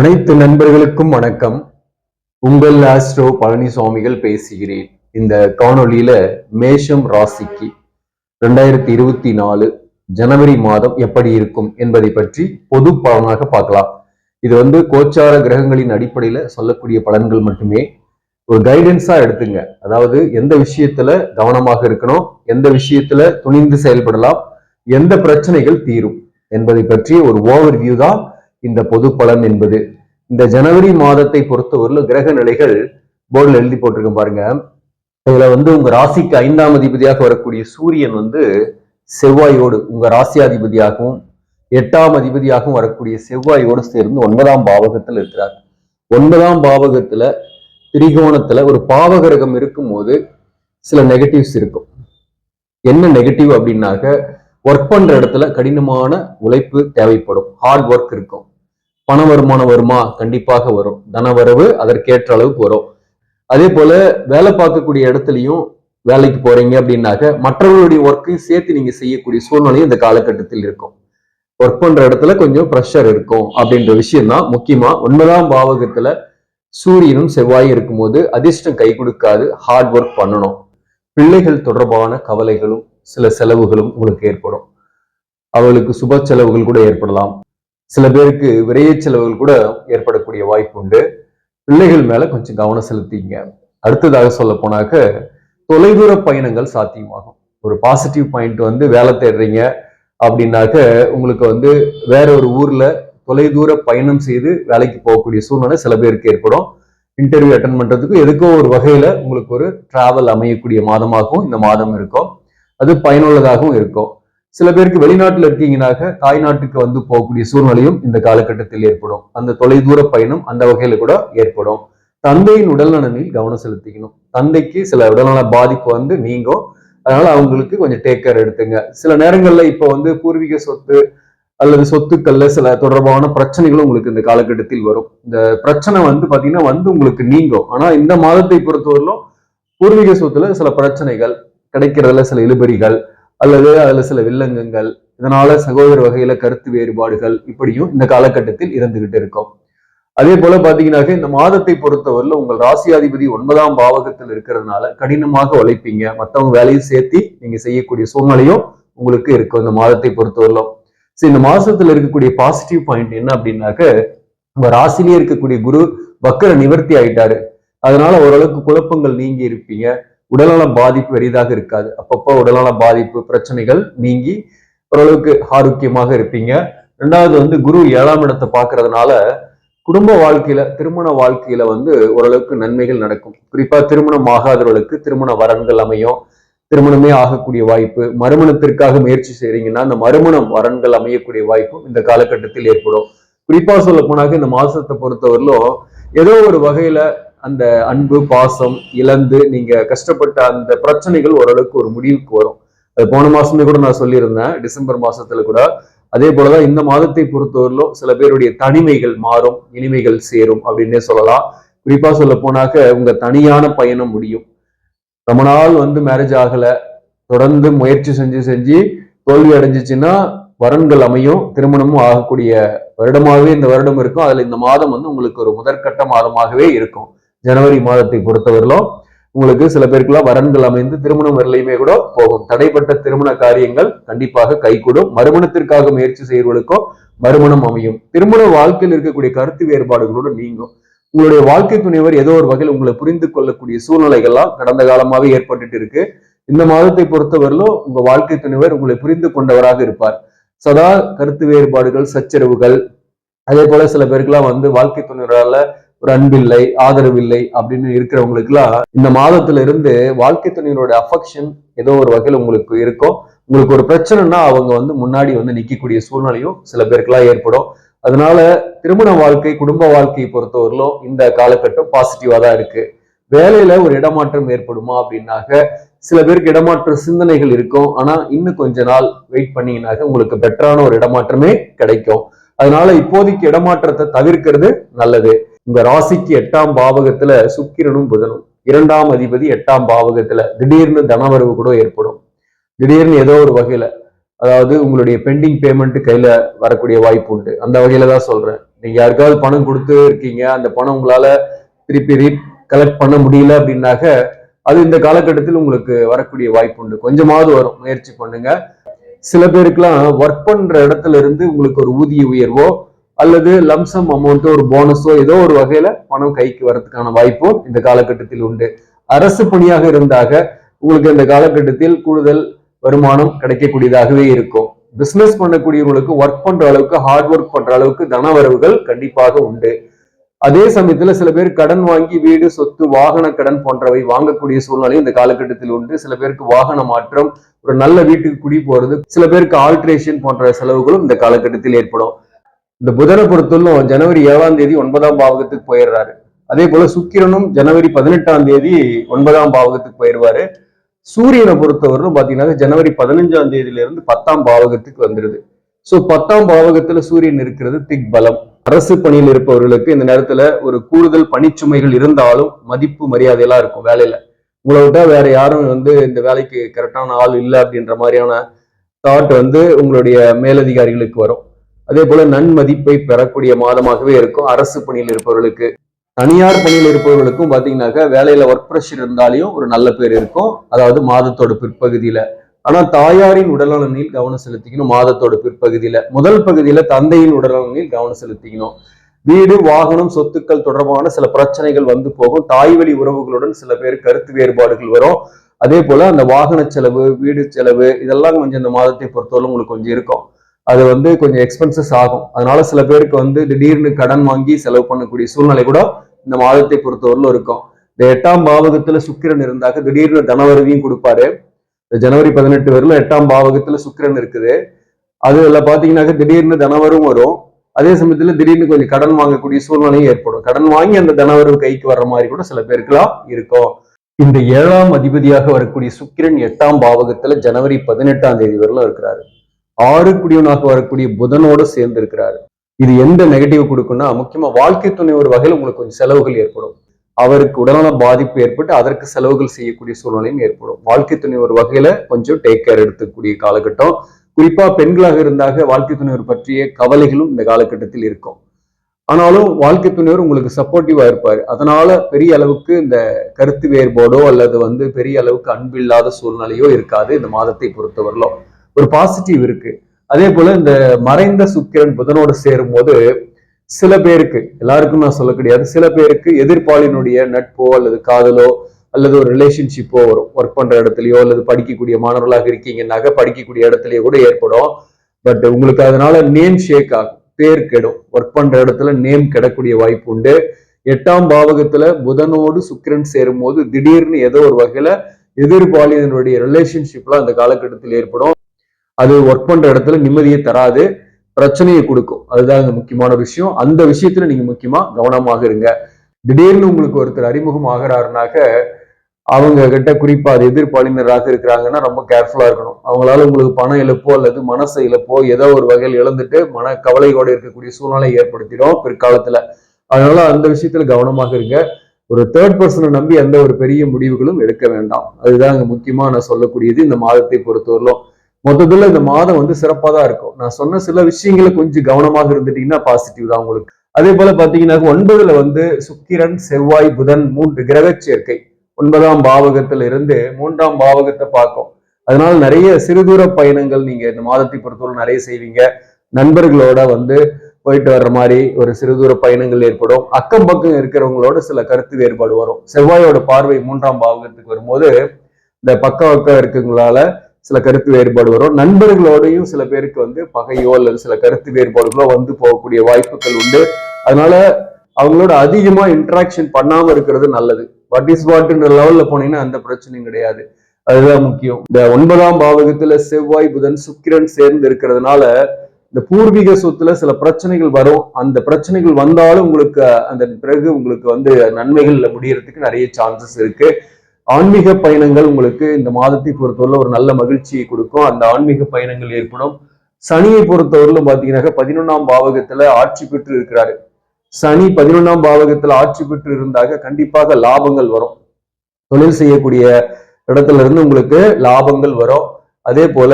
அனைத்து நண்பர்களுக்கும் வணக்கம். உங்கள் ஆஸ்ட்ரோ பழனிசாமிகள் பேசுகிறேன். இந்த காணொளியில மேஷம் ராசிக்கு ரெண்டாயிரத்தி இருபத்தி நாலு ஜனவரி மாதம் எப்படி இருக்கும் என்பதை பற்றி பொது பலனாக பார்க்கலாம். இது வந்து கோச்சார கிரகங்களின் அடிப்படையில சொல்லக்கூடிய பலன்கள் மட்டுமே. ஒரு கைடன்ஸா எடுத்துங்க. அதாவது எந்த விஷயத்துல கவனமாக இருக்கணும் எந்த விஷயத்துல துணிந்து செயல்படலாம் எந்த பிரச்சனைகள் தீரும் என்பதை பற்றி ஒரு ஓவர் வியூ தான் இந்த பொது பலன் என்பது. இந்த ஜனவரி மாதத்தை பொறுத்தவரையிலும் கிரக நிலைகள் போர்டில் எழுதி போட்டிருக்கேன் பாருங்க. இதுல வந்து உங்க ராசிக்கு ஐந்தாம் அதிபதியாக வரக்கூடிய சூரியன் வந்து செவ்வாயோடு உங்க ராசியாதிபதியாகவும் எட்டாம் அதிபதியாகவும் வரக்கூடிய செவ்வாயோடு சேர்ந்து ஒன்பதாம் பாவகத்தில் இருக்கிறார். ஒன்பதாம் பாவகத்துல திரிகோணத்துல ஒரு பாவகிரகம் இருக்கும்போது சில நெகட்டிவ்ஸ் இருக்கும். என்ன நெகட்டிவ் அப்படின்னாக்க ஒர்க் பண்ற இடத்துல கடினமான உழைப்பு தேவைப்படும். ஹார்ட் ஒர்க் இருக்கும். பண வருமானம் வருமா? கண்டிப்பாக வரும். தனவரவு அதற்கேற்ற அளவுக்கு வரும். அதே போல வேலை பார்க்கக்கூடிய இடத்துலையும் வேலைக்கு போறீங்க அப்படின்னாக்க மற்றவர்களுடைய ஒர்க்கையும் சேர்த்து நீங்க செய்யக்கூடிய சூழ்நிலையும் இந்த காலகட்டத்தில் இருக்கும். ஒர்க் பண்ற இடத்துல கொஞ்சம் ப்ரெஷர் இருக்கும் அப்படின்ற விஷயம் தான் முக்கியமா. ஒன்பதாம் பாவகத்துல சூரியனும் செவ்வாயும் இருக்கும்போது அதிர்ஷ்டம் கை கொடுக்காது ஹார்ட் ஒர்க் பண்ணணும். பிள்ளைகள் தொடர்பான கவலைகளும் சில செலவுகளும் உங்களுக்கு ஏற்படும். அவளுக்கு சுப செலவுகள் கூட ஏற்படலாம். சில பேருக்கு விரைய செலவுகள் கூட ஏற்படக்கூடிய வாய்ப்பு உண்டு. பிள்ளைகள் மேல கொஞ்சம் கவனம் செலுத்திங்க. அடுத்ததாக சொல்ல போனாக்க தொலைதூர பயணங்கள் சாத்தியமாகும். ஒரு பாசிட்டிவ் பாயிண்ட் வந்து வேலை தேடுறீங்க அப்படின்னாக்க உங்களுக்கு வந்து வேற ஒரு ஊர்ல தொலைதூர பயணம் செய்து வேலைக்கு போகக்கூடிய சூழ்நிலை சில பேருக்கு ஏற்படும். இன்டர்வியூ அட்டன் பண்றதுக்கு எதுக்கோ ஒரு வகையில உங்களுக்கு ஒரு டிராவல் அமையக்கூடிய மாதமாகவும் இந்த மாதம் இருக்கும். அது பயனுள்ளதாகவும் இருக்கும். சில பேருக்கு வெளிநாட்டில் இருக்கீங்கனாக தாய்நாட்டுக்கு வந்து போகக்கூடிய சூழ்நிலையும் இந்த காலகட்டத்தில் ஏற்படும். அந்த தொலைதூர பயணம் அந்த வகையில கூட ஏற்படும். தந்தையின் உடல்நலனில் கவனம் செலுத்திக்கணும். தந்தைக்கு சில உடல்நல பாதிப்பு வந்து நீங்கும். அதனால அவங்களுக்கு கொஞ்சம் டேக் கேர் எடுத்துங்க. சில நேரங்கள்ல இப்போ வந்து பூர்வீக சொத்து அல்லது சொத்துக்கள்ல சில தொடர்பான பிரச்சனைகளும் உங்களுக்கு இந்த காலகட்டத்தில் வரும். இந்த பிரச்சனை வந்து பாத்தீங்கன்னா வந்து உங்களுக்கு நீங்கும். ஆனா இந்த மாதத்தை பொறுத்தவரையிலும் பூர்வீக சொத்துல சில பிரச்சனைகள் கிடைக்கிறதுல சில இழுபறிகள் அல்லது அதுல சில வில்லங்கங்கள் இதனால சகோதர வகையில கருத்து வேறுபாடுகள் இப்படியும் இந்த காலகட்டத்தில் இருந்துகிட்டு இருக்கும். அதே போல பாத்தீங்கன்னாக்க இந்த மாதத்தை பொறுத்தவரையில உங்கள் ராசியாதிபதி ஒன்பதாம் பாவகத்தில் இருக்கிறதுனால கடினமாக உழைப்பீங்க. மற்றவங்க வேலையும் சேர்த்தி நீங்க செய்யக்கூடிய சூழ்நிலையும் உங்களுக்கு இருக்கும் இந்த மாதத்தை பொறுத்தவரையிலும் சரி இந்த மாசத்துல இருக்கக்கூடிய பாசிட்டிவ் பாயிண்ட் என்ன அப்படின்னாக்க உங்க ராசிலேயே இருக்கக்கூடிய குரு வக்கர நிவர்த்தி ஆயிட்டாரு. அதனால ஓரளவுக்கு குழப்பங்கள் நீங்கி இருப்பீங்க. உடல்நலம் பாதிப்பு பெரிதாக இருக்காது. அப்பப்போ உடல்நல பாதிப்பு பிரச்சனைகள் நீங்கி ஓரளவுக்கு ஆரோக்கியமாக இருப்பீங்க. ரெண்டாவது வந்து குரு ஏழாம் இடத்தை பார்க்கறதுனால குடும்ப வாழ்க்கையில திருமண வாழ்க்கையில வந்து ஓரளவுக்கு நன்மைகள் நடக்கும். குறிப்பா திருமணம் ஆகாதவர்களுக்கு திருமண வரன்கள் அமையும். திருமணமே ஆகக்கூடிய வாய்ப்பு. மறுமணத்திற்காக முயற்சி செய்றீங்கன்னா அந்த மறுமணம் வரன்கள் அமையக்கூடிய வாய்ப்பும் இந்த காலகட்டத்தில் ஏற்படும். குறிப்பா சொல்ல போனாக்க இந்த மாசத்தை பொறுத்தவரையிலும் ஏதோ ஒரு வகையில அந்த அன்பு பாசம் இழந்து நீங்க கஷ்டப்பட்ட அந்த பிரச்சனைகள் ஓரளவுக்கு ஒரு முடிவுக்கு வரும். அது போன மாசமே கூட நான் சொல்லியிருந்தேன் டிசம்பர் மாசத்துல கூட. அதே போலதான் இந்த மாதத்தை பொறுத்தவரையிலும் சில பேருடைய தனிமைகள் மாறும் இனிமைகள் சேரும் அப்படின்னே சொல்லலாம். குறிப்பா சொல்ல போனாக்க உங்க தனியான பயணம் முடியும். ரொம்ப நாள் வந்து மேரேஜ் ஆகல. தொடர்ந்து முயற்சி செஞ்சு செஞ்சு தோல்வி அடைஞ்சிச்சுன்னா வரன்கள் அமையும். திருமணமும் ஆகக்கூடிய வருடமாகவே இந்த வருடம் இருக்கும். அதுல இந்த மாதம் வந்து உங்களுக்கு ஒரு முதற்கட்ட மாதமாகவே இருக்கும். ஜனவரி மாதத்தை பொறுத்தவரையிலும் உங்களுக்கு சில பேருக்குலாம் வரன்கள் அமைந்து திருமணம் வரலையுமே கூட போகும். தடைப்பட்ட திருமண காரியங்கள் கண்டிப்பாக கைகூடும். மறுமணத்திற்காக முயற்சி செய்வர்களுக்கும் மறுமணம் அமையும். திருமண வாழ்க்கையில் இருக்கக்கூடிய கருத்து வேறுபாடுகளோடு நீங்கும். உங்களுடைய வாழ்க்கை துணைவர் ஏதோ ஒரு வகையில் உங்களை புரிந்து கொள்ளக்கூடிய சூழ்நிலைகள்லாம் கடந்த காலமாகவே ஏற்பட்டுட்டு இருக்கு. இந்த மாதத்தை பொறுத்தவரையிலும் உங்க வாழ்க்கை துணைவர் உங்களை புரிந்து கொண்டவராக இருப்பார். சதா கருத்து வேறுபாடுகள் சச்சரவுகள் அதே போல சில பேருக்குலாம் வந்து வாழ்க்கை துணைவரால ஒரு அன்பில்லை ஆதரவில்லை அப்படின்னு இருக்கிறவங்களுக்குலாம் இந்த மாதத்துல இருந்து வாழ்க்கை துணையினோட அஃபெக்ஷன் ஏதோ ஒரு வகையில் உங்களுக்கு இருக்கும். உங்களுக்கு ஒரு பிரச்சனைனா அவங்க வந்து முன்னாடி வந்து நிக்கக்கூடிய சூழ்நிலையும் சில பேருக்குலாம் ஏற்படும். அதனால திருமண வாழ்க்கை குடும்ப வாழ்க்கையை பொறுத்தவரையிலும் இந்த காலகட்டம் பாசிட்டிவா தான் இருக்கு. வேலையில ஒரு இடமாற்றம் ஏற்படுமா அப்படின்னாக்க சில பேருக்கு இடமாற்ற சிந்தனைகள் இருக்கும். ஆனா இன்னும் கொஞ்ச நாள் வெயிட் பண்ணீங்கன்னாக்க உங்களுக்கு பெட்டரான ஒரு இடமாற்றமே கிடைக்கும். அதனால இப்போதைக்கு இடமாற்றத்தை தவிர்க்கிறது நல்லது. உங்க ராசிக்கு எட்டாம் பாவகத்துல சுக்கிரனும் புதனும். இரண்டாம் அதிபதி எட்டாம் பாவகத்துல திடீர்னு தனவரவு கூட ஏற்படும். திடீர்னு ஏதோ ஒரு வகையில அதாவது உங்களுடைய பெண்டிங் பேமெண்ட் கையில வரக்கூடிய வாய்ப்பு உண்டு. அந்த வகையில தான் சொல்றேன். நீங்க யாருக்காவது பணம் கொடுத்து இருக்கீங்க அந்த பணம் உங்களால திருப்பி ரீ கலெக்ட் பண்ண முடியல அப்படின்னாக்க அது இந்த காலகட்டத்தில் உங்களுக்கு வரக்கூடிய வாய்ப்பு உண்டு. கொஞ்சமாவது வரும். முயற்சி பண்ணுங்க. சில பேருக்குலாம் ஒர்க் பண்ற இடத்துல இருந்து உங்களுக்கு ஒரு ஊதிய உயர்வோ அல்லது லம்சம் அமௌண்ட்டோ ஒரு போனஸோ ஏதோ ஒரு வகையில பணம் கைக்கு வரதுக்கான வாய்ப்பும் இந்த காலகட்டத்தில் உண்டு. அரசு பணியாக இருந்தாக உங்களுக்கு இந்த காலகட்டத்தில் கூடுதல் வருமானம் கிடைக்கக்கூடியதாகவே இருக்கும். பிசினஸ் பண்ணக்கூடியவங்களுக்கு ஒர்க் பண்ற அளவுக்கு ஹார்ட் ஒர்க் பண்ற அளவுக்கு தனவரவுகள் கண்டிப்பாக உண்டு. அதே சமயத்துல சில பேர் கடன் வாங்கி வீடு சொத்து வாகன கடன் போன்றவை வாங்கக்கூடிய சூழ்நிலை இந்த காலகட்டத்தில் உண்டு. சில பேருக்கு வாகன மாற்றம் ஒரு நல்ல வீட்டுக்கு குடி போறது சில பேருக்கு ஆல்ட்ரேஷன் போன்ற செலவுகளும் இந்த காலகட்டத்தில் ஏற்படும். இந்த புதனை பொறுத்தவரும் ஜனவரி ஏழாம் தேதி ஒன்பதாம் பாவகத்துக்கு போயிடுறாரு. அதே போல சுக்கிரனும் ஜனவரி பதினெட்டாம் தேதி ஒன்பதாம் பாவகத்துக்கு போயிடுவாரு. சூரியனை பொறுத்தவரும் பாத்தீங்கன்னா ஜனவரி பதினஞ்சாம் தேதியில இருந்து பத்தாம் பாவகத்துக்கு வந்துருது. சோ பத்தாம் பாவகத்துல சூரியன் இருக்கிறது திக் பலம். அரசு பணியில் இருப்பவர்களுக்கு இந்த நேரத்துல ஒரு கூடுதல் பணிச்சுமைகள் இருந்தாலும் மதிப்பு மரியாதை எல்லாம் இருக்கும் வேலையில. உங்களை விட்டா வேற யாரும் வந்து இந்த வேலைக்கு கரெக்டான ஆள் இல்லை அப்படின்ற மாதிரியான தாட் வந்து உங்களுடைய மேலதிகாரிகளுக்கு வரும். அதே போல நன்மதிப்பை பெறக்கூடிய மாதமாகவே இருக்கும். அரசு பணியில் இருப்பவர்களுக்கு தனியார் பணியில் இருப்பவர்களுக்கும் பார்த்தீங்கன்னாக்க வேலையில ஒர்க் ப்ரெஷர் இருந்தாலையும் ஒரு நல்ல பேர் இருக்கும். அதாவது மாதத்தோட பிற்பகுதியில. ஆனா தாயாரின் உடல்நலனில் கவனம் செலுத்திக்கணும் மாதத்தோட பிற்பகுதியில. முதல் பகுதியில தந்தையின் உடல்நலனில் கவனம் செலுத்திக்கணும். வீடு வாகனம் சொத்துக்கள் தொடர்பான சில பிரச்சனைகள் வந்து போகும். தாய் வழி உறவுகளுடன் சில பேர் கருத்து வேறுபாடுகள் வரும். அதே போல அந்த வாகன செலவு வீடு செலவு இதெல்லாம் கொஞ்சம் இந்த மாதத்தை பொறுத்தவரை உங்களுக்கு கொஞ்சம் இருக்கும். அது வந்து கொஞ்சம் எக்ஸ்பென்சஸ் ஆகும். அதனால சில பேருக்கு வந்து திடீர்னு கடன் வாங்கி செலவு பண்ணக்கூடிய சூழ்நிலை கூட இந்த மாதத்தை பொறுத்தவரையிலும் இருக்கும். இந்த எட்டாம் பாவகத்துல சுக்கிரன் இருந்தாக்க திடீர்னு தனவரவியும் கொடுப்பாரு. இந்த ஜனவரி பதினெட்டு வரையிலும் எட்டாம் பாவகத்துல சுக்கிரன் இருக்குது. அதுல பாத்தீங்கன்னாக்க திடீர்னு தனவரும் வரும். அதே சமயத்துல திடீர்னு கொஞ்சம் கடன் வாங்கக்கூடிய சூழ்நிலையும் ஏற்படும். கடன் வாங்கி அந்த தனவரவு கைக்கு வர்ற மாதிரி கூட சில பேருக்குலாம் இருக்கும். இந்த ஏழாம் அதிபதியாக வரக்கூடிய சுக்கிரன் எட்டாம் பாவகத்துல ஜனவரி பதினெட்டாம் தேதி வரையிலும் இருக்கிறாரு. ஆறுக்குடியவனாக வரக்கூடிய புதனோடு சேர்ந்து இருக்கிறாரு இது எந்த நெகட்டிவ் கொடுக்கும்னா முக்கியமா வாழ்க்கை துணை ஒரு வகையில் உங்களுக்கு கொஞ்சம் செலவுகள் ஏற்படும். அவருக்கு உடல்நல பாதிப்பு ஏற்பட்டு அதற்கு செலவுகள் செய்யக்கூடிய சூழ்நிலையும் ஏற்படும். வாழ்க்கை துணை ஒரு வகையில கொஞ்சம் டேக் கேர் எடுத்துக்கூடிய காலகட்டம். குறிப்பா பெண்களாக இருந்தாக வாழ்க்கை துணைவர் பற்றிய கவலைகளும் இந்த காலகட்டத்தில் இருக்கும். ஆனாலும் வாழ்க்கை துணைவர் உங்களுக்கு சப்போர்ட்டிவா இருப்பார். அதனால பெரிய அளவுக்கு இந்த கருத்து வேறுபாடோ அல்லது வந்து பெரிய அளவுக்கு அன்பில்லாத சூழ்நிலையோ இருக்காது இந்த மாதத்தை பொறுத்தவரையிலும். ஒரு பாசிட்டிவ் இருக்கு. அதே போல இந்த மறைந்த சுக்கிரன் புதனோடு சேரும் போது சில பேருக்கு எல்லாருக்கும் நான் சொல்ல கிடையாது சில பேருக்கு எதிர்ப்பாளினுடைய நட்போ அல்லது காதலோ அல்லது ஒரு ரிலேஷன்ஷிப்போ வரும் ஒர்க் பண்ற இடத்துலயோ அல்லது படிக்கக்கூடிய மாணவர்களாக இருக்கீங்கன்னாக்க படிக்கக்கூடிய இடத்துலயோ கூட ஏற்படும். பட் உங்களுக்கு அதனால நேம் ஷேக் ஆகும் பேர் கெடும். ஒர்க் பண்ற இடத்துல நேம் கெடக்கூடிய வாய்ப்பு உண்டு. எட்டாம் பாவகத்துல புதனோடு சுக்கிரன் சேரும் போது திடீர்னு ஏதோ ஒரு வகையில எதிர்பாலியினுடைய ரிலேஷன்ஷிப்லாம் அந்த காலகட்டத்தில் ஏற்படும். அது ஒர்க் பண்ற இடத்துல நிம்மதியை தராது பிரச்சனையை கொடுக்கும். அதுதான் இங்க முக்கியமான விஷயம். அந்த விஷயத்துல நீங்க முக்கியமா கவனமாக இருங்க. திடீர்னு உங்களுக்கு ஒருத்தர் அறிமுகம் ஆகிறாருனாக்க அவங்க கிட்ட குறிப்பா அது எதிர்பாலினராக இருக்கிறாங்கன்னா ரொம்ப கேர்ஃபுல்லா இருக்கணும். அவங்களால உங்களுக்கு பண இழப்போ அல்லது மனசை இழப்போ ஏதோ ஒரு வகையில் இழந்துட்டு மன கவலையோடு இருக்கக்கூடிய சூழ்நிலை ஏற்படுத்திடும் பிற்காலத்துல. அதனால அந்த விஷயத்துல கவனமாக இருங்க. ஒரு தேர்ட் பர்சனை நம்பி எந்த ஒரு பெரிய முடிவுகளும் எடுக்க வேண்டாம். அதுதான் இங்க முக்கியமா நான் சொல்லக்கூடியது. இந்த மாதத்தை பொறுத்தவரையிலும் மொத்தத்துல இந்த மாதம் வந்து சிறப்பா தான் இருக்கும். நான் சொன்ன சில விஷயங்களை கொஞ்சம் கவனமாக இருந்துட்டீங்கன்னா பாசிட்டிவ் தான் உங்களுக்கு. அதே போல பாத்தீங்கன்னா ஒன்பதுல வந்து சுக்கிரன் செவ்வாய் புதன் மூன்று கிரக சேர்க்கை. ஒன்பதாம் பாவகத்துல இருந்து மூன்றாம் பாவகத்தை பார்க்கும். அதனால நிறைய சிறுதூர பயணங்கள் நீங்க இந்த மாதத்தை பொறுத்தவரை நிறைய செய்வீங்க. நண்பர்களோட வந்து போயிட்டு வர்ற மாதிரி ஒரு சிறுதூர பயணங்கள் ஏற்படும். அக்கம் பக்கம் இருக்கிறவங்களோட சில கருத்து வேறுபாடு வரும். செவ்வாயோட பார்வை மூன்றாம் பாவகத்துக்கு வரும்போது இந்த பக்க பக்கம் இருக்கிறவங்களால சில கருத்து வேறுபாடு வரும். நண்பர்களோடையும் சில பேருக்கு வந்து பகையோ அல்லது சில கருத்து வேறுபாடுகளோ வந்து போகக்கூடிய வாய்ப்புகள் உண்டு. அதனால அவங்களோட அதிகமா இன்ட்ராக்ஷன் பண்ணாம இருக்கிறது நல்லது. வாட் இஸ் வாட்ன்ற லெவல்ல போனீங்கன்னா அந்த பிரச்சனையும் கிடையாது. அதுதான் முக்கியம். இந்த ஒன்பதாம் பாவகத்துல செவ்வாய் புதன் சுக்கிரன் சேர்ந்து இருக்கிறதுனால இந்த பூர்வீக சொத்துல சில பிரச்சனைகள் வரும். அந்த பிரச்சனைகள் வந்தாலும் உங்களுக்கு அந்த பிறகு உங்களுக்கு வந்து நன்மைகள்ல முடியறதுக்கு நிறைய சான்சஸ் இருக்கு. ஆன்மீக பயணங்கள் உங்களுக்கு இந்த மாதத்தை பொறுத்தவரை ஒரு நல்ல மகிழ்ச்சியை கொடுக்கும். அந்த ஆன்மீக பயணங்கள் ஏற்படும். சனியை பொறுத்தவரையிலும் பாத்தீங்கன்னாக்க பதினொன்னாம் பாவகத்துல ஆட்சி பெற்று இருக்கிறாரு. சனி பதினொன்னாம் பாவகத்துல ஆட்சி பெற்று இருந்தாக கண்டிப்பாக லாபங்கள் வரும். தொழில் செய்யக்கூடிய இடத்துல இருந்து உங்களுக்கு லாபங்கள் வரும். அதே போல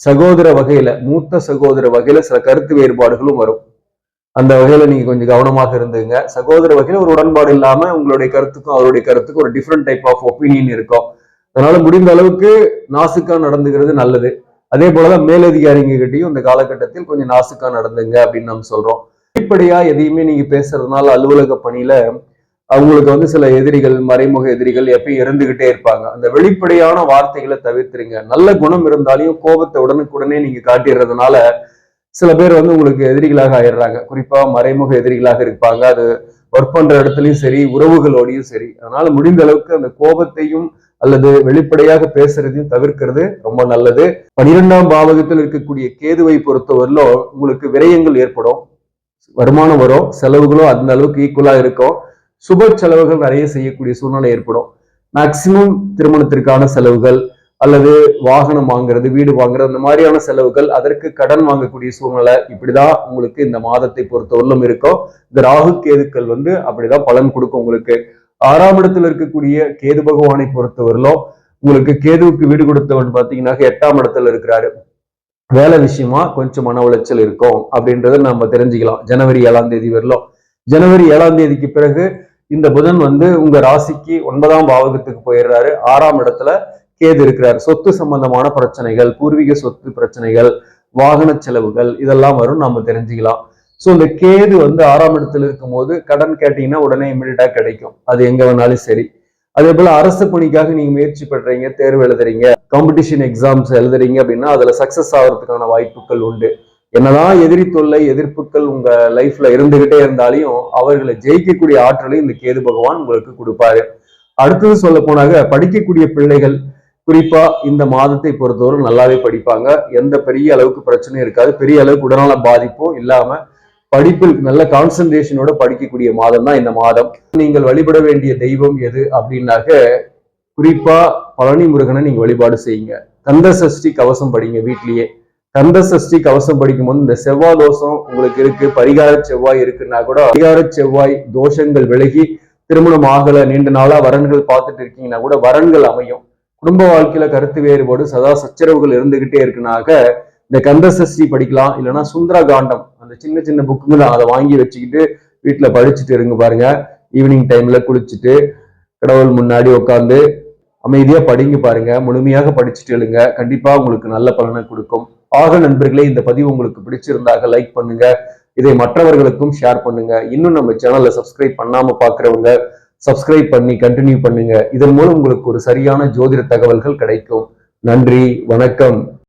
சகோதர வகையில மூத்த சகோதர வகையில சில கருத்து வேறுபாடுகளும் வரும். அந்த வகையில நீங்க கொஞ்சம் கவனமாக இருந்துங்க. சகோதர வகையில ஒரு உடன்பாடு இல்லாம உங்களுடைய கருத்துக்கும் அவருடைய கருத்துக்கும் ஒரு டிஃப்ரெண்ட் டைப் ஆஃப் ஒப்பீனியன் இருக்கும். அதனால முடிந்த அளவுக்கு நாசுக்கா நடந்துக்கிறது நல்லது. அதே போலதான் மேலதிகாரிங்க கிட்டையும் இந்த காலகட்டத்தில் கொஞ்சம் நாசுக்கா நடந்துங்க அப்படின்னு நம்ம சொல்றோம். வெளிப்படையா எதையுமே நீங்க பேசுறதுனால அலுவலக பணியில அவங்களுக்கு வந்து சில எதிரிகள் மறைமுக எதிரிகள் எப்பயும் இருந்துகிட்டே இருப்பாங்க. அந்த வெளிப்படையான வார்த்தைகளை தவிர்த்துருங்க. நல்ல குணம் இருந்தாலையும் கோபத்தை உடனுக்குடனே நீங்க காட்டிடுறதுனால சில பேர் வந்து உங்களுக்கு எதிரிகளாக ஆயிடுறாங்க. குறிப்பாக மறைமுக எதிரிகளாக இருப்பாங்க. அது ஒர்க் பண்ற இடத்துலையும் சரி உறவுகளோடையும் சரி. அதனால முடிந்த அளவுக்கு அந்த கோபத்தையும் அல்லது வெளிப்படையாக பேசுறதையும் தவிர்க்கிறது ரொம்ப நல்லது. பனிரெண்டாம் பாவகத்தில் இருக்கக்கூடிய கேதுவை பொறுத்தவரையிலும் உங்களுக்கு விரயங்கள் ஏற்படும். வருமானம் வரும். செலவுகளும் அந்த அளவுக்கு ஈக்குவலா இருக்கும். சுப செலவுகள் நிறைய செய்யக்கூடிய சூழ்நிலை ஏற்படும். மேக்சிமம் திருமணத்திற்கான செலவுகள் அல்லது வாகனம் வாங்குறது வீடு வாங்குறது அந்த மாதிரியான செலவுகள் அதற்கு கடன் வாங்கக்கூடிய சூழ்நிலை இப்படிதான் உங்களுக்கு இந்த மாதத்தை பொறுத்தவரையிலும் இருக்கும் இந்த ராகு கேதுக்கள் வந்து அப்படிதான் பலன் கொடுக்கும் உங்களுக்கு. ஆறாம் இடத்துல இருக்கக்கூடிய கேது பகவானை பொறுத்தவரையிலும் உங்களுக்கு கேதுவுக்கு வீடு கொடுத்தவன் பாத்தீங்கன்னா எட்டாம் இடத்துல இருக்கிறாரு. வேலை விஷயமா கொஞ்சம் மன உளைச்சல் இருக்கும் அப்படின்றத நம்ம தெரிஞ்சுக்கலாம். ஜனவரி ஏழாம் தேதி வரலாம். ஜனவரி ஏழாம் தேதிக்கு பிறகு இந்த புதன் வந்து உங்க ராசிக்கு ஒன்பதாம் பாவகத்துக்கு போயிடுறாரு. ஆறாம் இடத்துல கேது இருக்கிறார். சொத்து சம்பந்தமான பிரச்சனைகள் பூர்வீக சொத்து பிரச்சனைகள் வாகன செலவுகள் இதெல்லாம் வரும். நம்ம தெரிஞ்சுக்கலாம். ஸோ இந்த கேது வந்து ஆறாம் இடத்துல இருக்கும்போது கடன் கேட்டீங்கன்னா உடனே இமிடியட்டா கிடைக்கும். அது எங்க வேணாலும் சரி. அதே போல அரசு பணிக்காக நீங்க முயற்சி பண்றீங்க தேர்வு எழுதுறீங்க காம்படிஷன் எக்ஸாம்ஸ் எழுதுறீங்க அப்படின்னா அதுல சக்சஸ் ஆகிறதுக்கான வாய்ப்புகள் உண்டு. என்னதான் எதிரி தொல்லை எதிர்ப்புகள் உங்க லைஃப்ல இருந்துகிட்டே இருந்தாலையும் அவர்களை ஜெயிக்கக்கூடிய ஆற்றலை இந்த கேது பகவான் உங்களுக்கு கொடுப்பாரு. அடுத்தது சொல்ல போனாக படிக்கக்கூடிய பிள்ளைகள் குறிப்பா இந்த மாதத்தை பொறுத்தவரை நல்லாவே படிப்பாங்க. எந்த பெரிய அளவுக்கு பிரச்சனையும் இருக்காது. பெரிய அளவுக்கு உடல்நல பாதிப்பும் இல்லாம படிப்பில் நல்ல கான்சன்ட்ரேஷனோட படிக்கக்கூடிய மாதம் தான் இந்த மாதம். நீங்கள் வழிபட வேண்டிய தெய்வம் எது அப்படின்னாக்க குறிப்பா பழனி முருகனை நீங்க வழிபாடு செய்யுங்க. கந்த சஷ்டி கவசம் படிங்க வீட்லயே. கந்த சஷ்டி கவசம் படிக்கும் போது இந்த செவ்வாய் தோஷம் உங்களுக்கு இருக்கு. பரிகார செவ்வாய் இருக்குன்னா கூட பரிகார செவ்வாய் தோஷங்கள் விலகி திருமணம் ஆகல. நீண்ட நாளா வரன்கள் பார்த்துட்டு இருக்கீங்கன்னா கூட வரன்கள் அமையும். குடும்ப வாழ்க்கையில கருத்து வேறுபாடு சதா சச்சரவுகள் இருந்துகிட்டே இருக்குனாக்க இந்த கந்தசஷ்டி படிக்கலாம் இல்லைன்னா சுந்தர காண்டம் அந்த சின்ன சின்ன புக்குங்க தான் அதை வாங்கி வச்சுக்கிட்டு வீட்டுல படிச்சுட்டு இருங்க பாருங்க. ஈவினிங் டைம்ல குளிச்சுட்டு கடவுள் முன்னாடி உட்காந்து அமைதியா படிங்க பாருங்க. முழுமையாக படிச்சுட்டு எழுங்க. கண்டிப்பா உங்களுக்கு நல்ல பலனை கொடுக்கும். ஆக நண்பர்களே இந்த பதிவு உங்களுக்கு பிடிச்சிருந்தாக லைக் பண்ணுங்க. இதை மற்றவர்களுக்கும் ஷேர் பண்ணுங்க. இன்னும் நம்ம சேனலை சப்ஸ்கிரைப் பண்ணாம பாக்குறவங்க சப்ஸ்கிரைப் பண்ணி கண்டினியூ பண்ணுங்க. இதன் மூலம் உங்களுக்கு ஒரு சரியான ஜோதிட தகவல்கள் கிடைக்கும். நன்றி வணக்கம்.